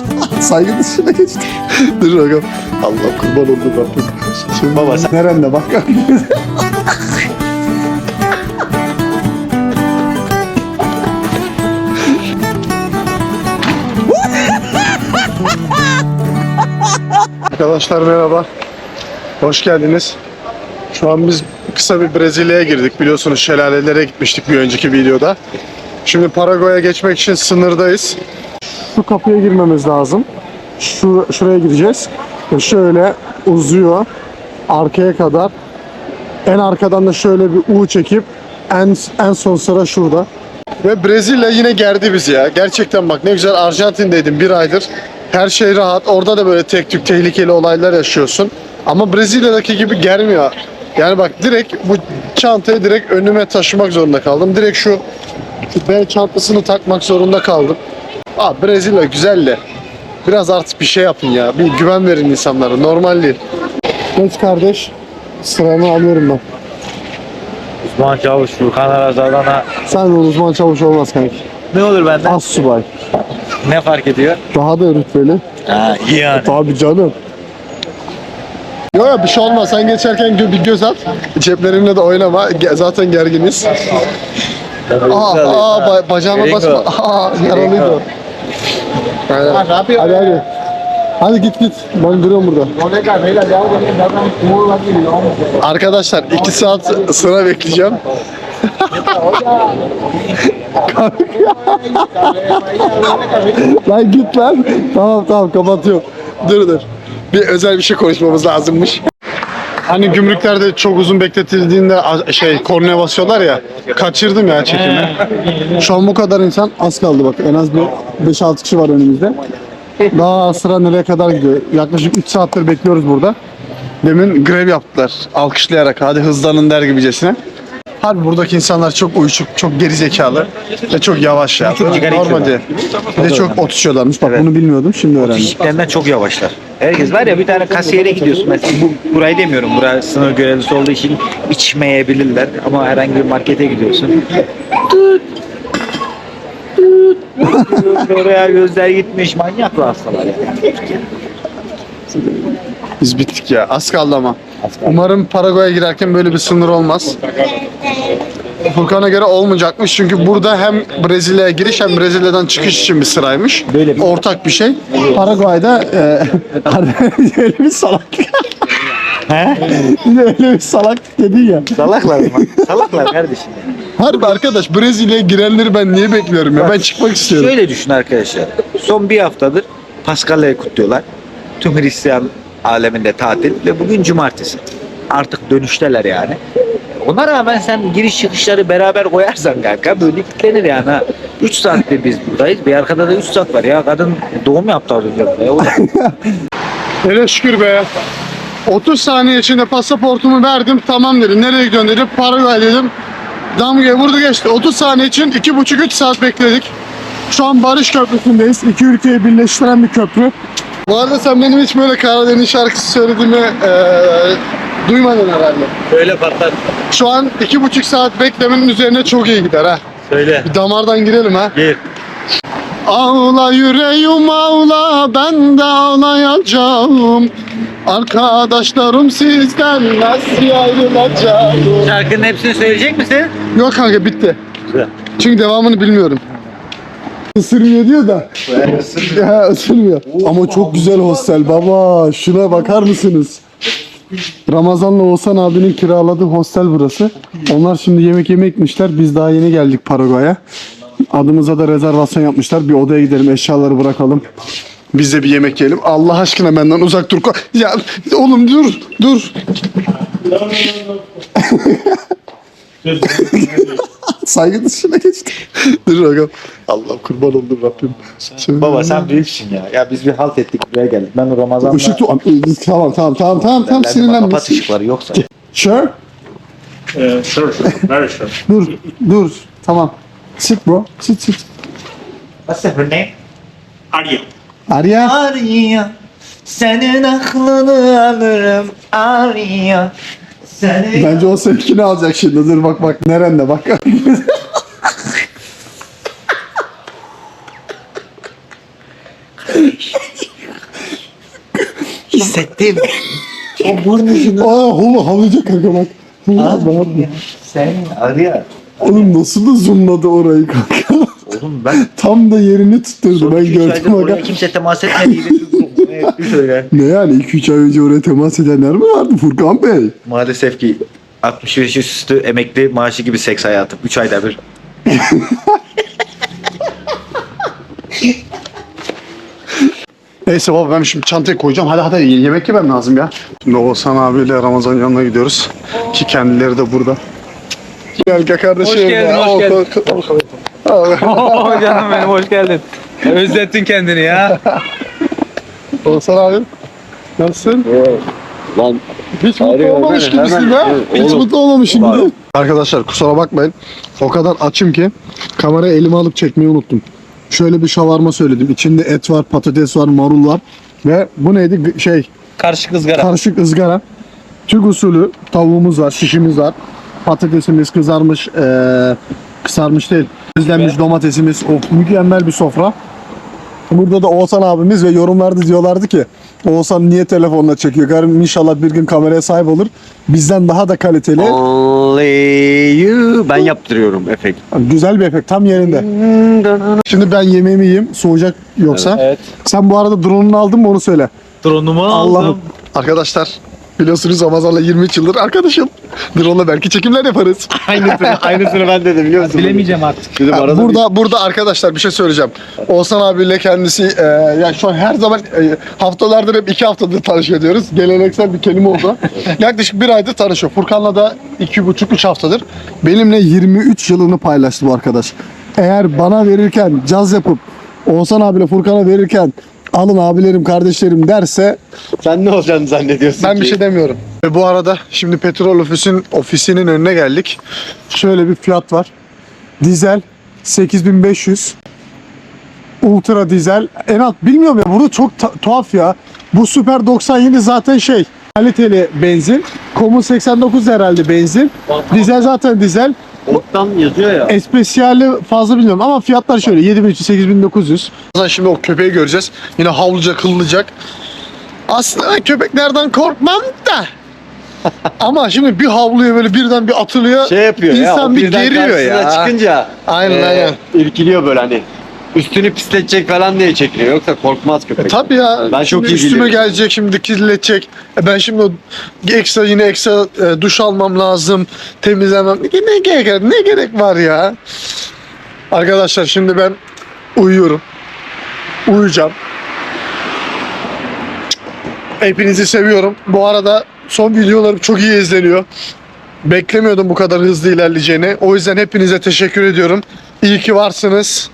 Saygı dışına geçti. Dur bakalım. Allah kurban oldu Rabbim. Şimdi baba sen nerende bak. Arkadaşlar merhaba. Hoş geldiniz. Şu an biz kısa bir Brezilya'ya girdik. Biliyorsunuz şelalelere gitmiştik bir önceki videoda. Şimdi Paraguay'a geçmek için sınırdayız. Şu kapıya girmemiz lazım. Şu, şuraya gireceğiz. Şöyle uzuyor arkaya kadar. En arkadan da şöyle bir U çekip en, en son sıra şurada. Ve Brezilya yine gerdi bizi ya. Gerçekten bak ne güzel Arjantin'deydim bir aydır. Her şey rahat. Orada da böyle tek tük tehlikeli olaylar yaşıyorsun. Ama Brezilya'daki gibi germiyor. Yani bak direkt bu çantayı direkt önüme taşımak zorunda kaldım. Direkt şu, şu bel çantasını takmak zorunda kaldım. Aa Brezilya güzel de. Biraz artık bir şey yapın ya. Bir güven verin insanlara. Normal değil. Geç kardeş. Sıranı alıyorum ben. Osman Çavuş, Furkan Arazadana Sen de uzman çavuş olmaz kanki. ne olur benden? Az subay. Ne fark ediyor? Daha da rütbeli. Ha iyi yani. Tabii canım. Yok yok bir şey olmaz. Sen geçerken gö- bir göz at. Ceplerimle de oynama. Ge- zaten gerginiz. Aa, aa ba- bacağıma basma. Aa, yaralıydı o. Hadi hadi. Hadi git git. Ben duruyorum burada. Arkadaşlar 2 saat sıra bekleyeceğim. lan git lan. Tamam tamam kapatıyorum. Dur dur. Bir özel bir şey konuşmamız lazımmış. Hani gümrüklerde çok uzun bekletildiğinde a- şey kornaya basıyorlar ya. Kaçırdım ya çekimi. Şu an bu kadar insan az kaldı bak. En az bir 5-6 kişi var önümüzde. Daha sıra nereye kadar gidiyor? Yaklaşık 3 saattir bekliyoruz burada. Demin grev yaptılar. Alkışlayarak hadi hızlanın der gibicesine. Harbi buradaki insanlar çok uyuşuk, çok geri zekalı ve çok yavaş ya. Çok sigara Normal içiyorlar. değil. Bir de çok ot içiyorlarmış. Bak Evet. bunu bilmiyordum şimdi öğrendim. İşlerinden çok yavaşlar. Herkes var ya bir tane kasiyere gidiyorsun mesela bu, burayı demiyorum burası sınır görevlisi olduğu için içmeyebilirler ama herhangi bir markete gidiyorsun. Tut. Tut. Oraya gözler gitmiş manyaklı hastalar ya. Biz bittik ya. Az kaldı ama. Umarım Paraguay'a girerken böyle bir sınır olmaz. Furkan'a göre olmayacakmış çünkü burada hem Brezilya'ya giriş hem Brezilya'dan çıkış için bir sıraymış. Böyle bir- Ortak bir şey. Paraguay'da e, öyle bir salak. He? Öyle bir salak dedin ya. Salaklar mı? Salaklar kardeşim. Harbi arkadaş Brezilya'ya girenleri ben niye bekliyorum ya? Ben çıkmak istiyorum. Şöyle düşün arkadaşlar. Son bir haftadır Paskalya'yı kutluyorlar. Tüm Hristiyan aleminde tatil ve bugün cumartesi. Artık dönüşteler yani. Ona rağmen sen giriş çıkışları beraber koyarsan kanka böyle kitlenir yani ha. 3 saatte biz buradayız. Bir arkada da 3 saat var ya. Kadın doğum yaptı az önce burada ya. O da- Hele şükür be. 30 saniye içinde pasaportumu verdim. Tamam dedi. Nereye gidiyorsun dedi. Paraguay dedim. Damgaya vurdu geçti. 30 saniye için 2,5-3 saat bekledik. Şu an Barış Köprüsü'ndeyiz. İki ülkeyi birleştiren bir köprü. Bu arada sen benim hiç böyle Karadeniz şarkısı söylediğimi eee duymadın herhalde. Böyle patlar. Şu an 2,5 saat beklemenin üzerine çok iyi gider ha. Söyle. Bir damardan girelim ha. Gir. Ağla yüreğim ağla ben de ağlayacağım Arkadaşlarım sizden nasıl ayrılacağım Şarkının hepsini söyleyecek misin? Yok kanka bitti Güzel. Çünkü devamını bilmiyorum Isırmıyor diyor da Ya ısırmıyor Ama çok güzel hostel baba Şuna bakar mısınız? Ramazan'la Oğuzhan abinin kiraladığı hostel burası. Onlar şimdi yemek yemek gitmişler. Biz daha yeni geldik Paraguay'a. Adımıza da rezervasyon yapmışlar. Bir odaya gidelim, eşyaları bırakalım. Biz de bir yemek yiyelim. Allah aşkına benden uzak dur. Ya oğlum dur, dur. Saygı dışına geçti. dur bakalım. Allah kurban oldum Rabbim. Söyle. Baba sen büyüksün ya. Ya biz bir halt ettik buraya geldik. Ben Ramazan'la... Işık tu- Tamam tamam tamam tamam tamam sinirlenme. Kapat ışıkları yoksa. Sure. Uh, sure, sure, very sure. Dur, dur. Tamam. Sit bro. Sit sit. What's her name? Arya. Arya. Arya senin aklını alırım Arya seni Bence o seninkini alacak şimdi. Dur bak bak nerende bak. Hissettim. o burnunu. Aa oğlum havlayacak kanka bak. Ya, sen arıyor. Oğlum nasıl da zoomladı orayı kanka. Oğlum ben Tam da yerini tutturdu. Ben aydır gördüm oraya aga. kimse temas etmediydi. Şöyle. Ne yani 2-3 ay önce oraya temas edenler mi vardı Furkan Bey? Maalesef ki 60 yaş üstü emekli maaşı gibi seks hayatım. 3 ayda bir. Neyse baba ben şimdi çantayı koyacağım. Hadi hadi yemek yemem lazım ya. Şimdi Oğuzhan abiyle Ramazan yanına gidiyoruz. Ki kendileri de burada. Gel gel kardeşim. Hoş geldin, ya. hoş geldin. al, al, al. Oo canım benim hoş geldin. Özlettin kendini ya. Oğuzhan abi. Nasılsın? Lan Hiç mutlu olmamış hemen, gibisin. Evet, Hiç oğlum. mutlu olmamışsın Var. gibi. Arkadaşlar kusura bakmayın. O kadar açım ki kamerayı elime alıp çekmeyi unuttum. Şöyle bir şavarma söyledim. İçinde et var, patates var, marul var. Ve bu neydi? Şey, Karışık ızgara. karışık ızgara. Türk usulü tavuğumuz var, şişimiz var. Patatesimiz kızarmış, eee kızarmış değil. Közlenmiş domatesimiz. Of mükemmel bir sofra. Burada da Oğuzhan abimiz ve yorumlarda diyorlardı ki Oğuzhan niye telefonla çekiyor? Garip inşallah bir gün kameraya sahip olur. Bizden daha da kaliteli. only you ben yaptırıyorum efekt. Güzel bir efekt tam yerinde. Şimdi ben yemeğimi yiyeyim. Soğuyacak yoksa. Evet. Sen bu arada drone'unu aldın mı onu söyle. Drone'umu Allah'ım. Arkadaşlar biliyorsunuz Ramazan'la 23 yıldır arkadaşım. Drone'la belki çekimler yaparız. aynısını, aynısını ben dedim biliyor musun? Bilemeyeceğim artık. Ha, arada burada burada arkadaşlar bir şey söyleyeceğim. Oğuzhan abiyle kendisi e, ya şu an her zaman e, haftalardır hep iki haftadır tanışıyor diyoruz. Geleneksel bir kelime oldu. Yaklaşık bir aydır tanışıyor. Furkan'la da iki buçuk üç haftadır. Benimle 23 yılını paylaştı bu arkadaş. Eğer bana verirken caz yapıp Oğuzhan abiyle Furkan'a verirken alın abilerim kardeşlerim derse sen ne olacağını zannediyorsun ben ki? bir şey demiyorum. Ve bu arada şimdi petrol ofisin ofisinin önüne geldik. Şöyle bir fiyat var. Dizel 8500. Ultra dizel en alt bilmiyorum ya burada çok ta- tuhaf ya. Bu Super 97 zaten şey kaliteli benzin. Common 89 herhalde benzin. Dizel zaten dizel. Oktan yazıyor ya. Espesyali fazla bilmiyorum ama fiyatlar şöyle 7300 8900. Şimdi o köpeği göreceğiz. Yine havlayacak, hıllayacak. Aslında köpeklerden korkmam da. ama şimdi bir havluyor böyle birden bir atılıyor. Şey yapıyor ya. İnsan o bir birden geriyor karşısına ya. çıkınca Aynen e, aynen. irkiliyor böyle hani. Üstünü pisletecek falan diye çekiliyor. Yoksa korkmaz köpek. Tabii ya. Ben çok iyi üstüme biliyorum. gelecek şimdi kirletecek. E ben şimdi o ekstra yine ekstra e, duş almam lazım. Temizlemem. Ne, ne gerek ne gerek var ya? Arkadaşlar şimdi ben uyuyorum. Uyuyacağım. Hepinizi seviyorum. Bu arada son videolarım çok iyi izleniyor. Beklemiyordum bu kadar hızlı ilerleyeceğini. O yüzden hepinize teşekkür ediyorum. İyi ki varsınız.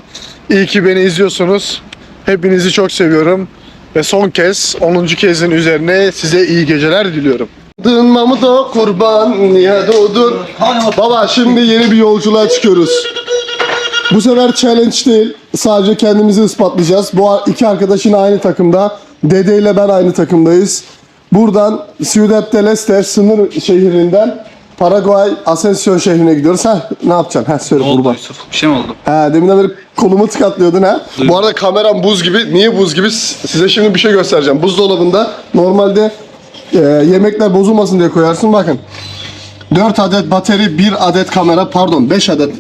İyi ki beni izliyorsunuz. Hepinizi çok seviyorum. Ve son kez 10. kezin üzerine size iyi geceler diliyorum. Dın Mamuto kurban niye doğdun? Baba şimdi yeni bir yolculuğa çıkıyoruz. Bu sefer challenge değil. Sadece kendimizi ispatlayacağız. Bu iki arkadaş yine aynı takımda. Dede ile ben aynı takımdayız. Buradan Ciudad del Este sınır şehrinden Paraguay Ascension şehrine gidiyoruz. Ha ne yapacaksın? Ha söyle kurban. Yusuf? Bir şey mi oldu? Ha deminden beri kolumu tıkatlıyordun ha. Bu arada kameram buz gibi. Niye buz gibi? Size şimdi bir şey göstereceğim. Buzdolabında normalde e, yemekler bozulmasın diye koyarsın. Bakın. 4 adet bateri, 1 adet kamera, pardon 5 adet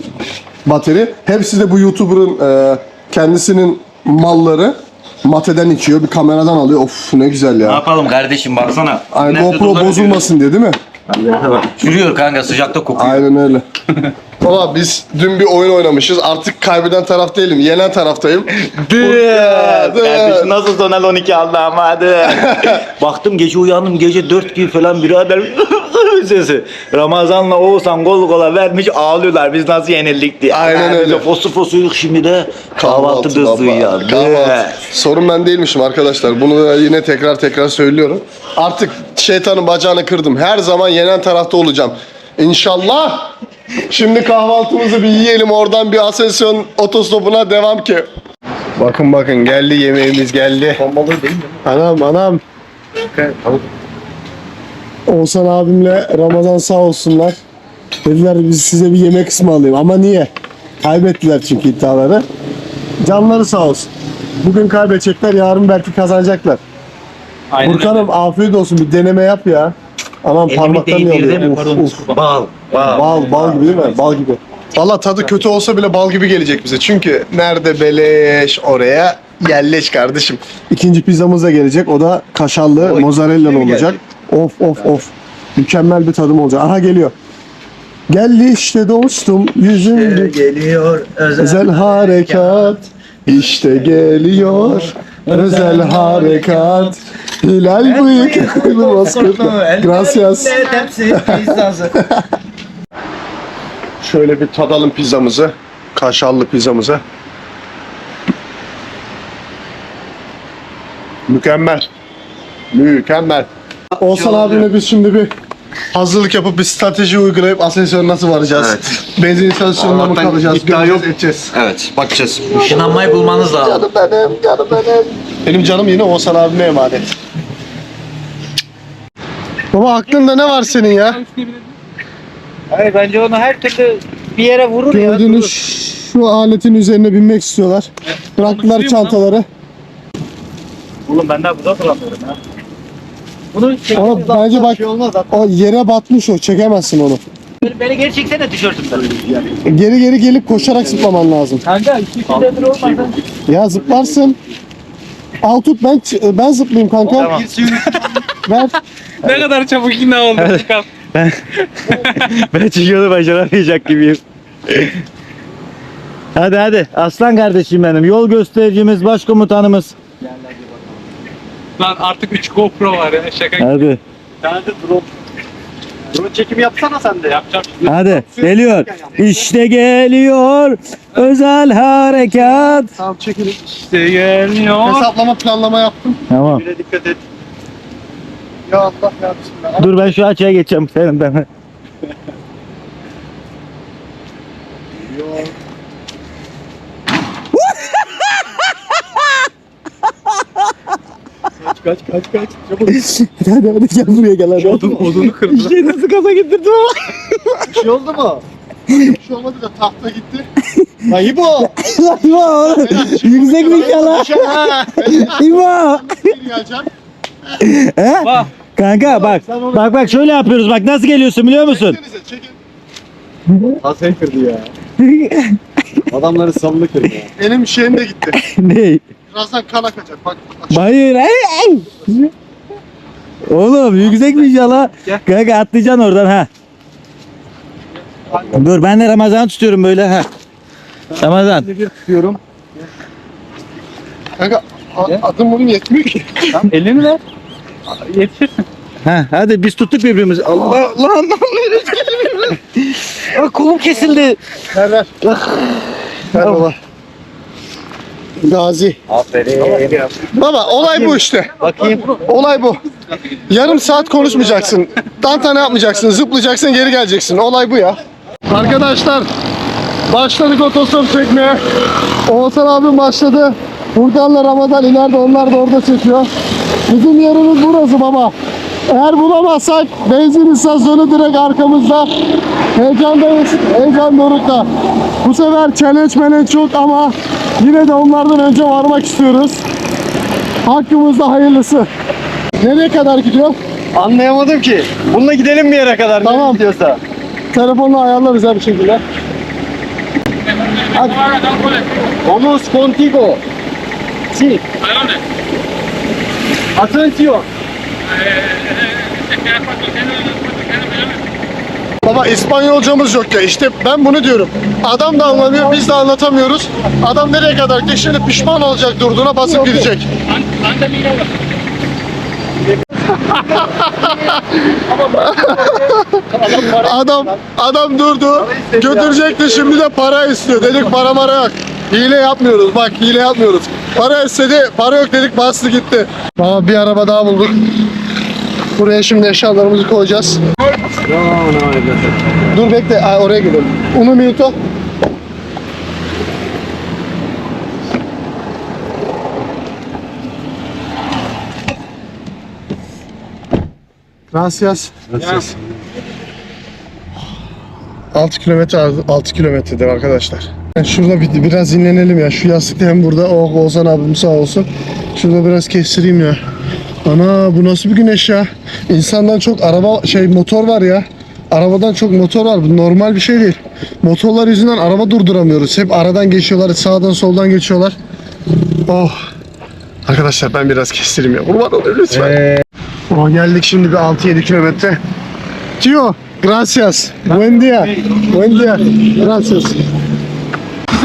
bateri. Hepsi de bu YouTuber'ın e, kendisinin malları. Mateden içiyor, bir kameradan alıyor. Of ne güzel Ne ya. yapalım kardeşim baksana. Ay, Nerede GoPro dolar bozulmasın diye değil mi? Ödüyor? Çürüyor kanka sıcakta kokuyor. Aynen öyle. Baba biz dün bir oyun oynamışız. Artık kaybeden taraf değilim. Yenen taraftayım. Kardeşim nasıl Zonal 12 aldı ama hadi. Baktım gece uyandım gece 4 gibi falan birader sesi. Ramazan'la Oğuzhan kol kola vermiş ağlıyorlar biz nasıl yenildik diye. Aynen öyle. de fosu fosuyuk şimdi de kahvaltı baba, hızlı ya. Kahvaltı. Sorun ben değilmişim arkadaşlar. Bunu da yine tekrar tekrar söylüyorum. Artık şeytanın bacağını kırdım. Her zaman yenen tarafta olacağım. İnşallah. Şimdi kahvaltımızı bir yiyelim. Oradan bir asensyon otostopuna devam ki. Bakın bakın geldi yemeğimiz geldi. Bombalı değil mi? Anam anam. Oğuzhan abimle Ramazan sağ olsunlar. Dediler biz size bir yemek ısmarlayayım. Ama niye? Kaybettiler çünkü iddiaları. Canları sağ olsun. Bugün kaybedecekler, yarın belki kazanacaklar. Aynen Burkan'ım afiyet olsun bir deneme yap ya. Anam parmaktan yanıyor. Uf, uf. Bal. Bal. Bal, bal gibi değil mi? Bal gibi. Valla tadı kötü olsa bile bal gibi gelecek bize. Çünkü nerede beleş oraya yerleş kardeşim. İkinci pizzamız da gelecek. O da kaşarlı, Oy, mozzarella'lı mi olacak. Of of of. Mükemmel bir tadım olacak. Aha geliyor. Geldi işte dostum yüzüm Geliyor özel harekat. İşte geliyor özel harekat. Hilal bıyıklı bozkurtlu. Gracias. Şöyle bir tadalım pizzamızı. Kaşarlı pizzamızı. Mükemmel. Mükemmel. Oğuzhan abimle biz şimdi bir hazırlık yapıp bir strateji uygulayıp asansöre nasıl varacağız? Evet. Benzin istasyonuna mı Allah'tan kalacağız? iddia Göreceğiz, yok. edeceğiz. Evet bakacağız. Işınlanmayı bulmanız lazım. Canım benim, canım benim. Benim canım yine Oğuzhan abime emanet. Baba aklında ne var senin ya? Hayır bence onu her türlü bir yere vurur ya. Gördüğünüz şu aletin üzerine binmek istiyorlar. Bıraktılar çantaları. Oğlum ben daha burada duramıyorum ya. Bunu Ama bence bak o yere batmış o çekemezsin onu. Beni, beni geri çeksene tişörtümden. Geri geri gelip koşarak zıplaman lazım. kanka iki kilometre olmadan. Ya zıplarsın. Al tut ben ben zıplayayım kanka. Tamam. Ver. Ne kadar çabuk ikna oldum. Furkan. ben çıkıyordu başaramayacak gibiyim. hadi hadi aslan kardeşim benim. Yol göstericimiz, başkomutanımız. Lan artık 3 GoPro var ya şaka. Hadi. Drone çekimi yapsana sen de. Yapacağım. Hadi geliyor. İşte geliyor özel harekat. Tamam çekilin. İşte geliyor. Hesaplama planlama yaptım. Tamam. Yine dikkat et. Ya Allah ya bismillah. Dur ben şu açıya geçeceğim senin ben. Kaç kaç kaç. hadi hadi gel buraya gel hadi. Odun, odunu kırdı. İşte nasıl kaza getirdim ama. Bir şey oldu mu? Bir şey olmadı da tahta gitti. Lan İbo! İbo yüksek bir yala. İbo. Geri geleceğim. He? Bak. Kanka bak. Bak bak şöyle yapıyoruz. Bak nasıl geliyorsun biliyor musun? Çekinize çekin. Hasan kırdı ya. Adamları salını kırdı ya. Benim şeyim de gitti. ne? Birazdan kan akacak. Bak. Hayır. ay, ay. Oğlum yüksek bir yala. Kanka atlayacaksın oradan ha. Dur ben de Ramazan tutuyorum böyle ha. Ramazan. tutuyorum. Kanka a- adım bunun yetmiyor ki. Elini ver. Yetişirsin. Ha, hadi biz tuttuk birbirimizi. Allah lan lan Aa, kolum kesildi. Ver ver. Ver baba. Gazi. Aferin. Baba olay bu işte. Bakayım. Olay bu. Yarım saat konuşmayacaksın. Tantana yapmayacaksın. Zıplayacaksın geri geleceksin. Olay bu ya. Arkadaşlar başladık otostop çekmeye. Oğuzhan abim başladı. Furkan'la Ramazan ileride onlar da orada çekiyor. Bizim yerimiz burası baba. Eğer bulamazsak benzin istasyonu direkt arkamızda. Heyecandayız. Heyecan dorukta. Bu sefer challenge challenge çok ama yine de onlardan önce varmak istiyoruz. Hakkımızda hayırlısı. Nereye kadar gidiyor? Anlayamadım ki. Bununla gidelim bir yere kadar. Tamam. Gidiyorsa. Telefonla ayarlarız her bir şekilde. Vamos contigo. Sí. Atención. Baba İspanyolcamız yok ya işte ben bunu diyorum. Adam da anlamıyor biz de anlatamıyoruz. Adam nereye kadar şimdi pişman olacak durduğuna basıp gidecek. adam adam durdu götürecekti şimdi de para istiyor dedik para mara yok. Hile yapmıyoruz bak hile yapmıyoruz. Para istedi para yok dedik bastı gitti. Baba bir araba daha bulduk. Buraya şimdi eşyalarımızı koyacağız. Dur bekle Aa, oraya gidelim. Un minuto. Gracias. Gracias. 6 kilometre 6 kilometredir arkadaşlar. Şurada bir, biraz dinlenelim ya. Şu yastık hem burada. Oh Oğuzhan abim sağ olsun. Şurada biraz kestireyim ya. Ana bu nasıl bir güneş ya? İnsandan çok araba şey motor var ya. Arabadan çok motor var. Bu normal bir şey değil. Motorlar yüzünden araba durduramıyoruz. Hep aradan geçiyorlar, sağdan soldan geçiyorlar. Oh. Arkadaşlar ben biraz kestireyim ya. Kurban olayım lütfen. Oh, geldik şimdi bir 6-7 kilometre. Tio, gracias. Buen dia. Buen dia. Gracias.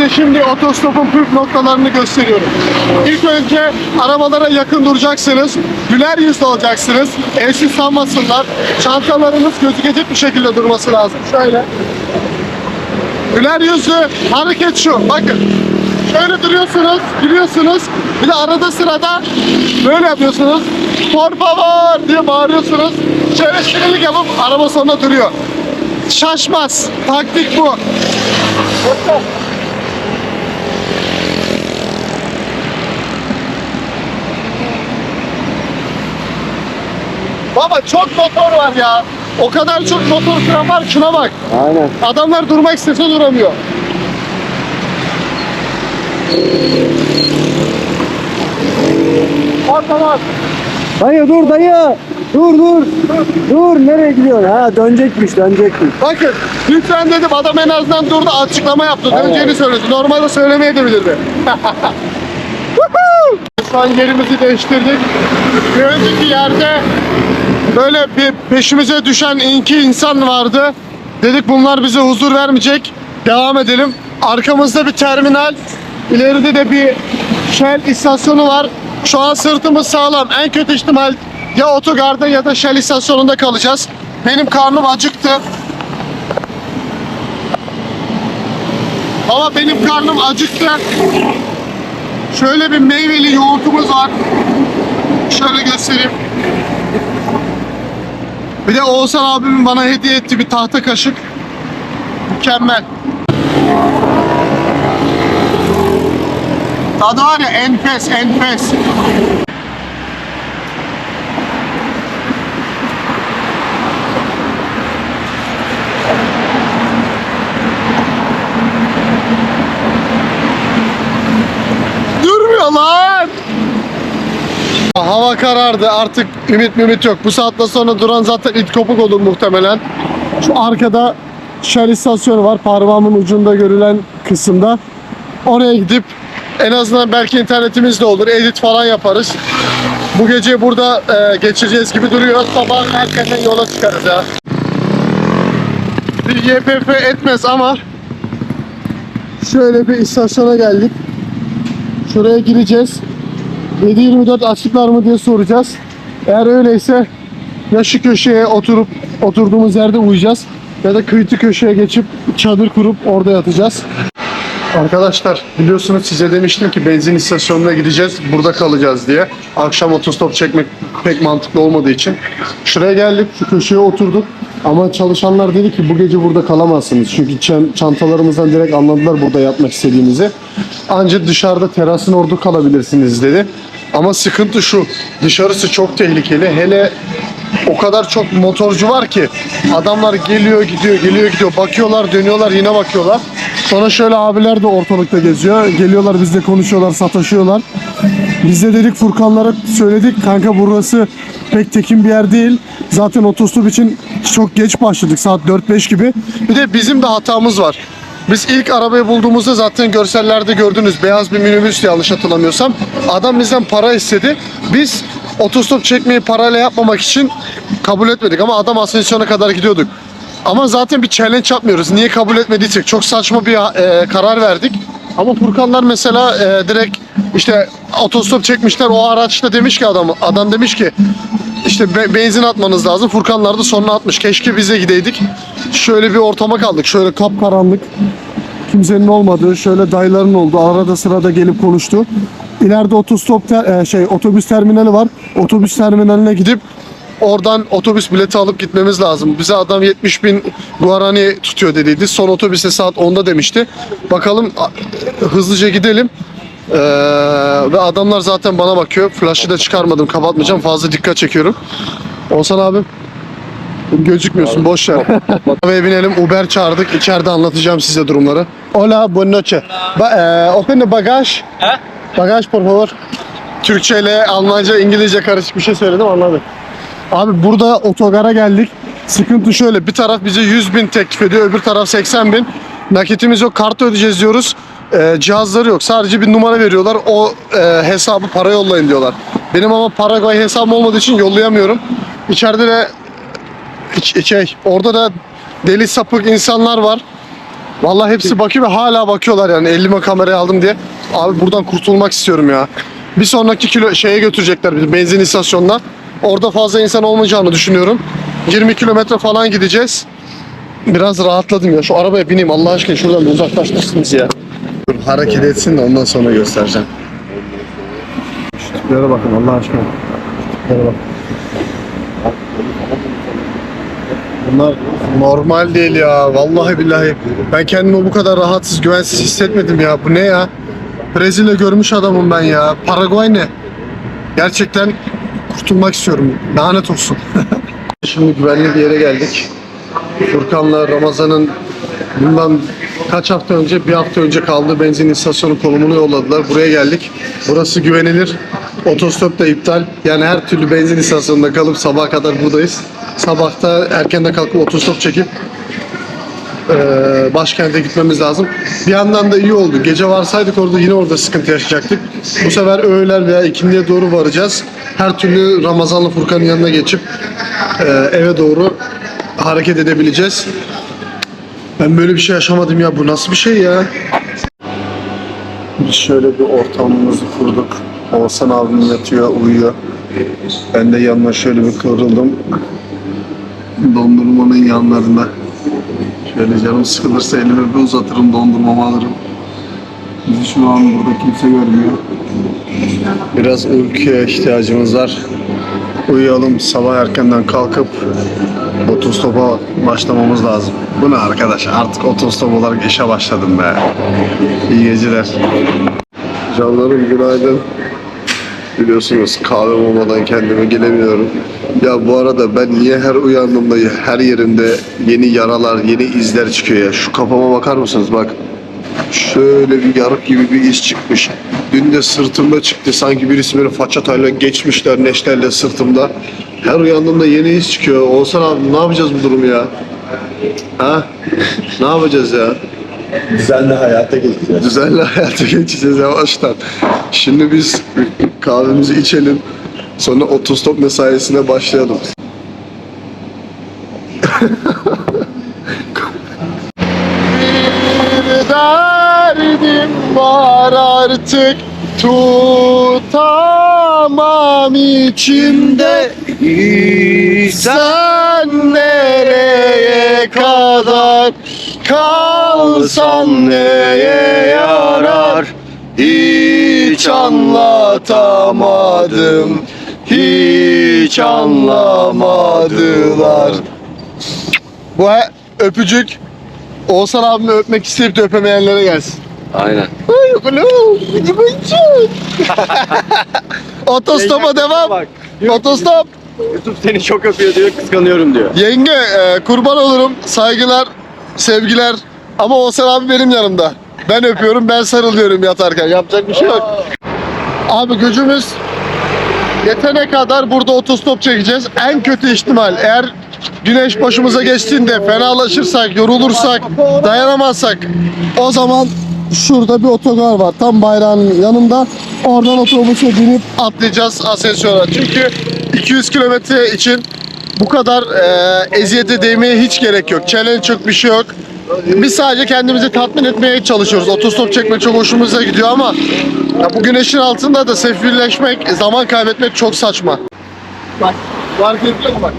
Size şimdi otostopun püf noktalarını gösteriyorum. İlk önce arabalara yakın duracaksınız. Güler yüzlü olacaksınız. Elsiz sanmasınlar. Çantalarınız gözükecek bir şekilde durması lazım. Şöyle. Güler yüzlü hareket şu. Bakın. Şöyle duruyorsunuz, gülüyorsunuz. Bir de arada sırada böyle yapıyorsunuz. Por favor diye bağırıyorsunuz. Şirinlik yapıp araba sonunda duruyor. Şaşmaz. Taktik bu. Baba çok motor var ya. O kadar çok motor süren var şuna bak. Aynen. Adamlar durmak istese duramıyor. Tamam. Dayı dur dayı. Dur dur. Dur nereye gidiyorsun? Ha dönecekmiş dönecekmiş. Bakın lütfen dedim adam en azından durdu açıklama yaptı. Döneceğini söyledi. Normalde söylemeye de bilirdi. Şu yerimizi değiştirdik. Bir önceki yerde böyle bir peşimize düşen iki insan vardı. Dedik bunlar bize huzur vermeyecek. Devam edelim. Arkamızda bir terminal. İleride de bir Shell istasyonu var. Şu an sırtımız sağlam. En kötü ihtimal ya otogarda ya da Shell istasyonunda kalacağız. Benim karnım acıktı. Ama benim karnım acıktı. Şöyle bir meyveli yoğurtumuz var. Şöyle göstereyim. Bir de Oğuzhan abimin bana hediye ettiği bir tahta kaşık. Mükemmel. Tadı var ya enfes enfes. Durmuyor lan. Hava karardı artık ümit mümit yok. Bu saatten sonra duran zaten it kopuk olur muhtemelen. Şu arkada Shell istasyonu var parmağımın ucunda görülen kısımda. Oraya gidip en azından belki internetimiz de olur. Edit falan yaparız. Bu gece burada e, geçireceğiz gibi duruyor. Sabah hakikaten yola çıkarız ya. Bir YPF etmez ama şöyle bir istasyona geldik. Şuraya gireceğiz. 7-24 açıklar mı diye soracağız. Eğer öyleyse ya şu köşeye oturup oturduğumuz yerde uyuyacağız ya da kıytı köşeye geçip çadır kurup orada yatacağız. Arkadaşlar biliyorsunuz size demiştim ki benzin istasyonuna gideceğiz burada kalacağız diye. Akşam otostop çekmek pek mantıklı olmadığı için. Şuraya geldik şu köşeye oturduk. Ama çalışanlar dedi ki bu gece burada kalamazsınız. Çünkü çan- çantalarımızdan direkt anladılar burada yatmak istediğimizi. Ancak dışarıda terasın orada kalabilirsiniz dedi. Ama sıkıntı şu. Dışarısı çok tehlikeli. Hele o kadar çok motorcu var ki adamlar geliyor gidiyor geliyor gidiyor bakıyorlar dönüyorlar yine bakıyorlar. Sonra şöyle abiler de ortalıkta geziyor. Geliyorlar bizle konuşuyorlar sataşıyorlar. Biz de dedik Furkanlara söyledik kanka burası pek tekin bir yer değil. Zaten otostop için çok geç başladık saat 4-5 gibi. Bir de bizim de hatamız var. Biz ilk arabayı bulduğumuzda zaten görsellerde gördünüz beyaz bir minibüs yanlış hatırlamıyorsam. Adam bizden para istedi. Biz otostop çekmeyi parayla yapmamak için kabul etmedik ama adam asansiyona kadar gidiyorduk. Ama zaten bir challenge yapmıyoruz. Niye kabul etmediysek çok saçma bir e, karar verdik. Ama Furkanlar mesela e, direkt işte otostop çekmişler o araçta demiş ki adam adam demiş ki işte be- benzin atmanız lazım. Furkanlar da sonuna atmış. Keşke bize gideydik. Şöyle bir ortama kaldık. Şöyle kapkaranlık. Kimsenin olmadığı, şöyle dayıların olduğu, arada sırada gelip konuştu. İleride otostop ter- e, şey otobüs terminali var. Otobüs terminaline gidip oradan otobüs bileti alıp gitmemiz lazım. Bize adam 70 bin guarani tutuyor dediydi. Son otobüse saat 10'da demişti. Bakalım hızlıca gidelim. Ee, ve adamlar zaten bana bakıyor. Flash'ı da çıkarmadım, kapatmayacağım. Fazla dikkat çekiyorum. Olsan abim. Gözükmüyorsun boş ver. Arabaya binelim Uber çağırdık. İçeride anlatacağım size durumları. Hola, buenas noches. Ba e, open the bagaj. Bagaj por favor. Türkçe ile Almanca, İngilizce karışık bir şey söyledim anladık. Abi burada otogara geldik. Sıkıntı şöyle bir taraf bize 100 bin teklif ediyor öbür taraf 80 bin. Nakitimiz yok kart ödeyeceğiz diyoruz. Ee, cihazları yok sadece bir numara veriyorlar o e, hesabı para yollayın diyorlar. Benim ama Paraguay hesabım olmadığı için yollayamıyorum. İçeride de iç- şey orada da deli sapık insanlar var. Vallahi hepsi bakıyor ve hala bakıyorlar yani elime kamerayı aldım diye. Abi buradan kurtulmak istiyorum ya. Bir sonraki kilo şeye götürecekler bizi benzin istasyonuna. Orada fazla insan olmayacağını düşünüyorum. 20 kilometre falan gideceğiz. Biraz rahatladım ya. Şu arabaya bineyim Allah aşkına şuradan bir uzaklaştırsınız ya. Hareket etsin de ondan sonra göstereceğim. Şu tiplere bakın Allah aşkına. Tiplere bak. Bunlar normal değil ya. Vallahi billahi. Ben kendimi bu kadar rahatsız, güvensiz hissetmedim ya. Bu ne ya? Brezilya görmüş adamım ben ya. Paraguay ne? Gerçekten kurtulmak istiyorum. Lanet olsun. Şimdi güvenli bir yere geldik. Furkan'la Ramazan'ın bundan kaç hafta önce, bir hafta önce kaldığı benzin istasyonu konumunu yolladılar. Buraya geldik. Burası güvenilir. Otostop da iptal. Yani her türlü benzin istasyonunda kalıp sabaha kadar buradayız. Sabahta erkenden kalkıp otostop çekip eee, başkente gitmemiz lazım. Bir yandan da iyi oldu. Gece varsaydık orada yine orada sıkıntı yaşayacaktık. Bu sefer öğler veya ikindiye doğru varacağız. Her türlü Ramazan'la Furkan'ın yanına geçip eee, eve doğru hareket edebileceğiz. Ben böyle bir şey yaşamadım ya. Bu nasıl bir şey ya? Biz şöyle bir ortamımızı kurduk. Oğuzhan abim yatıyor, uyuyor. Ben de yanına şöyle bir kıvrıldım. Dondurmanın yanlarında. Şöyle canım sıkılırsa elimi bir uzatırım, dondurmamı alırım. Bizi şu an burada kimse görmüyor. Biraz uykuya ihtiyacımız var. Uyuyalım, sabah erkenden kalkıp otostopa başlamamız lazım. Bu ne arkadaş? Artık otostop olarak işe başladım be. İyi geceler. Canlarım günaydın. Biliyorsunuz kahve olmadan kendime gelemiyorum. Ya bu arada ben niye her uyandığımda her yerimde yeni yaralar, yeni izler çıkıyor ya. Şu kafama bakar mısınız? Bak. Şöyle bir yarık gibi bir iz çıkmış. Dün de sırtımda çıktı. Sanki birisi beni façatayla geçmişler neşterle sırtımda. Her uyandığımda yeni iz çıkıyor. Olsan abi ne yapacağız bu durumu ya? Ha? Ne yapacağız ya? Düzenli hayata geçeceğiz. Düzenli hayata geçeceğiz yavaştan. Şimdi biz kahvemizi içelim. Sonra otostop mesaisine başlayalım. Bir derdim var artık tutamam içimde sen nereye kadar kalsan neye yarar hiç anlatamadım hiç anlamadılar bu he- öpücük Oğuzhan abimi öpmek isteyip de öpemeyenlere gelsin. Aynen. Ay oğlum, gıcık. Otostopa devam. Otostop. YouTube seni çok öpüyor diyor, kıskanıyorum diyor. Yenge e, kurban olurum. Saygılar, sevgiler. Ama Oğuzhan abi benim yanımda. Ben öpüyorum, ben sarılıyorum yatarken. Yapacak bir şey yok. Abi gücümüz yetene kadar burada otostop çekeceğiz. En kötü ihtimal eğer güneş başımıza geçtiğinde fenalaşırsak, yorulursak, dayanamazsak o zaman şurada bir otogar var. Tam bayrağın yanında. Oradan otobüse binip atlayacağız asansöre. Çünkü 200 kilometre için bu kadar e, eziyete değmeye hiç gerek yok. Challenge çok bir şey yok. Biz sadece kendimizi tatmin etmeye çalışıyoruz. Otostop çekmek çok hoşumuza gidiyor ama ya bu güneşin altında da sefilleşmek, zaman kaybetmek çok saçma. Bak, fark ediyor bak.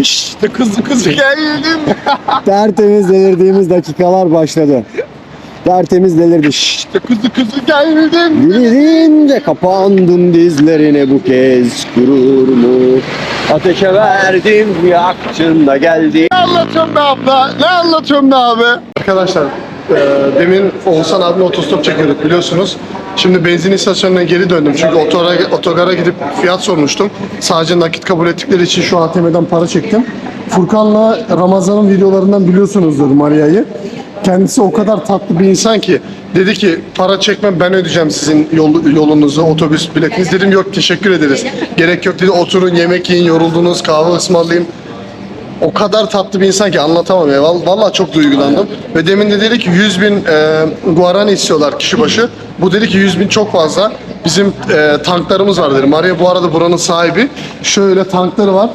İşte kızı kızı geldim. Tertemiz delirdiğimiz dakikalar başladı. Tertemiz delirdi. Şşş. İşte kızı kızı geldim. Dililince kapandın dizlerine bu kez gurur mu? Ateşe verdim yaktın da geldi. Ne anlatıyorum be abla? Ne anlatıyorum be abi? Arkadaşlar e, demin Oğuzhan abimle otostop çekiyorduk biliyorsunuz. Şimdi benzin istasyonuna geri döndüm çünkü otogara, otogara gidip fiyat sormuştum. Sadece nakit kabul ettikleri için şu ATM'den para çektim. Furkan'la Ramazan'ın videolarından biliyorsunuzdur Maria'yı. Kendisi o kadar tatlı bir insan ki dedi ki para çekmem ben ödeyeceğim sizin yol, yolunuzu, otobüs biletiniz. Dedim yok teşekkür ederiz. Gerek yok dedi oturun yemek yiyin yoruldunuz kahve ısmarlayayım. O kadar tatlı bir insan ki anlatamam ya. Val- Vallahi çok duygulandım. Ve demin de dedi ki 100 bin e, guarani istiyorlar kişi başı. Bu dedi ki 100 bin çok fazla. Bizim e, tanklarımız var dedi. Maria bu arada buranın sahibi. Şöyle tankları var.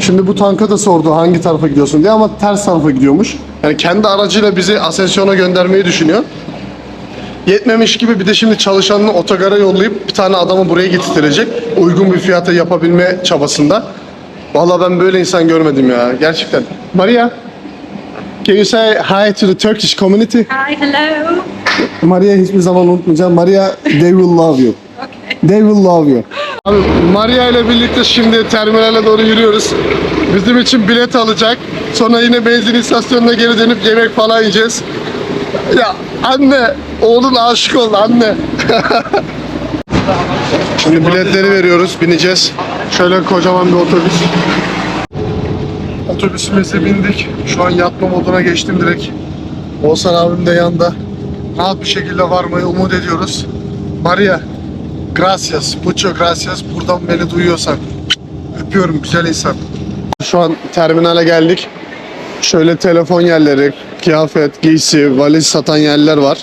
Şimdi bu tanka da sordu hangi tarafa gidiyorsun diye ama ters tarafa gidiyormuş. Yani kendi aracıyla bizi Ascension'a göndermeyi düşünüyor. Yetmemiş gibi bir de şimdi çalışanını otogara yollayıp bir tane adamı buraya getirtirecek. Uygun bir fiyata yapabilme çabasında. Vallahi ben böyle insan görmedim ya. Gerçekten. Maria, can you say hi to the Turkish community? Hi, hello. Maria hiçbir zaman unutmayacağım. Maria, they will love you. They will love you. Abi Maria ile birlikte şimdi terminale doğru yürüyoruz. Bizim için bilet alacak. Sonra yine benzin istasyonuna geri dönüp yemek falan yiyeceğiz. Ya anne, oğlun aşık oldu anne. Şimdi biletleri veriyoruz, bineceğiz. Şöyle kocaman bir otobüs. Otobüsümüze bindik. Şu an yatma moduna geçtim direkt. Oğuzhan abim de yanında. Rahat bir şekilde varmayı umut ediyoruz. Maria, gracias, mucho gracias. Buradan beni duyuyorsan. Öpüyorum güzel insan. Şu an terminale geldik. Şöyle telefon yerleri, kıyafet, giysi, valiz satan yerler var.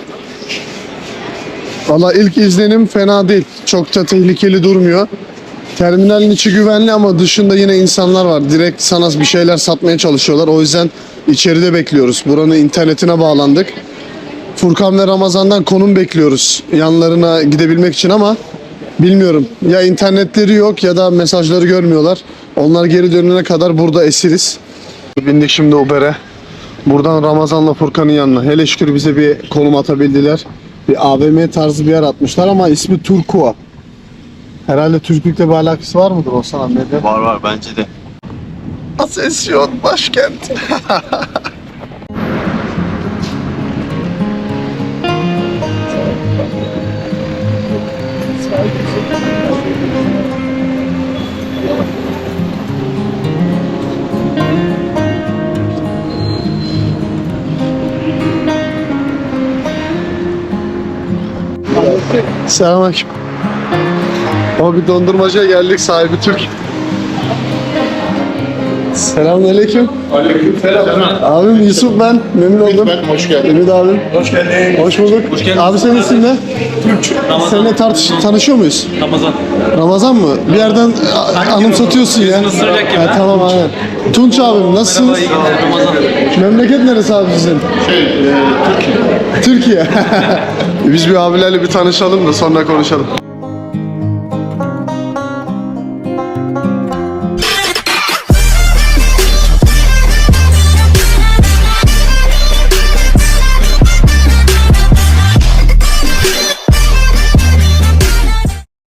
Valla ilk izlenim fena değil. Çok da tehlikeli durmuyor. Terminalin içi güvenli ama dışında yine insanlar var. Direkt sana bir şeyler satmaya çalışıyorlar. O yüzden içeride bekliyoruz. Buranın internetine bağlandık. Furkan ve Ramazan'dan konum bekliyoruz yanlarına gidebilmek için ama bilmiyorum. Ya internetleri yok ya da mesajları görmüyorlar. Onlar geri dönene kadar burada esiriz. Bindik şimdi Uber'e. Buradan Ramazan'la Furkan'ın yanına. Hele şükür bize bir konum atabildiler. Bir AVM tarzı bir yer atmışlar ama ismi Turkua. Herhalde Türklükle bir alakası var mıdır Osman Ahmet'e? Var var bence de. Asensyon başkent. Selamünaleyküm. Ama bir dondurmacıya geldik sahibi Türk. Selamünaleyküm. Aleykümselam. Abim Yusuf ben. Memnun oldum. Ben hoş geldin. Ümit abim. Hoş geldin. Hoş bulduk. Abi senin isim ne? Seninle tartış tanışıyor muyuz? Ramazan. Ramazan mı? Bir yerden anımsatıyorsun ya. ısıracak gibi, Ha, tamam aynen. Tunç abim nasılsınız? Ramazan. Memleket neresi abi sizin? Şey, e, Türkiye. Türkiye. Biz bir abilerle bir tanışalım da sonra konuşalım.